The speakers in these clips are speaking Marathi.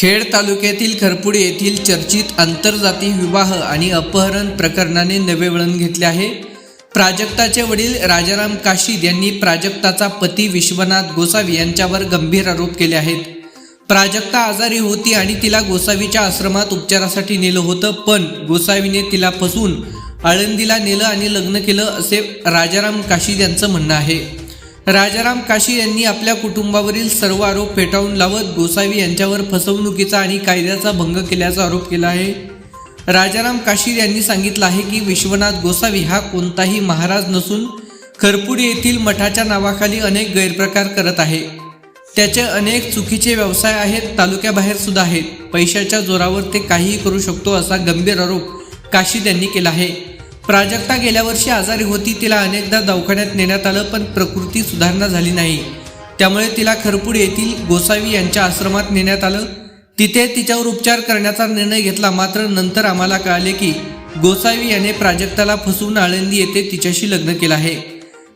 खेड तालुक्यातील खरपुडे येथील चर्चित आंतरजातीय विवाह आणि अपहरण प्रकरणाने नवे वळण घेतले आहे. प्राजक्ताचे वडील राजाराम काशीद यांनी प्राजक्ताचा पती विश्वनाथ गोसावी यांच्यावर गंभीर आरोप केले आहेत. प्राजक्ता आजारी होती आणि तिला गोसावीच्या आश्रमात उपचारासाठी नेलं होतं पण गोसावीने तिला फसवून आळंदीला नेलं आणि लग्न केलं असे राजाराम काशीद यांचं म्हणणं आहे. राजाराम काशी यांनी आपल्या कुटुंबावरील सर्व आरोप फेटाळून लावत गोसावी यांच्यावर फसवणुकीचा आणि कायद्याचा भंग केल्याचा आरोप केला आहे. राजाराम काशी यांनी सांगितलं आहे की विश्वनाथ गोसावी हा कोणताही महाराज नसून खरपुडी येथील मठाच्या नावाखाली अनेक गैरप्रकार करत आहे. त्याचे अनेक चुकीचे व्यवसाय आहेत तालुक्याबाहेर सुद्धा आहेत. पैशाच्या जोरावर ते काहीही करू शकतो असा गंभीर आरोप काशीद यांनी केला आहे. प्राजक्ता गेल्या वर्षी आजारी होती तिला अनेकदा दवाखान्यात नेण्यात आलं पण प्रकृती सुधारणा झाली नाही. त्यामुळे तिला खरपूड येथील गोसावी यांच्या आश्रमात नेण्यात आलं. तिथे तिच्यावर उपचार करण्याचा निर्णय घेतला मात्र नंतर आम्हाला कळाले की गोसावी याने प्राजक्ताला फसवून आळंदी येथे तिच्याशी लग्न केलं आहे.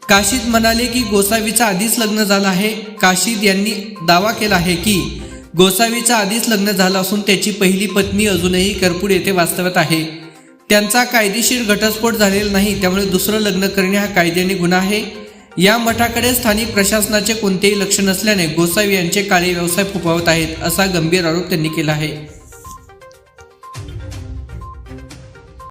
काशीद म्हणाले की गोसावीचं आधीच लग्न झालं आहे. काशीद यांनी दावा केला आहे की गोसावीचं आधीच लग्न झालं असून त्याची पहिली पत्नी अजूनही करपूड येथे वास्तव्यात आहे. त्यांचा कायदेशीर घटस्फोट झालेला नाही त्यामुळे दुसरं लग्न करणे हा कायद्याने गुन्हा आहे. या मठाकडे स्थानिक प्रशासनाचे कोणतेही लक्ष नसल्याने गोसावी यांचे काळे व्यवसाय फुफावत आहेत असा गंभीर आरोप त्यांनी केला आहे.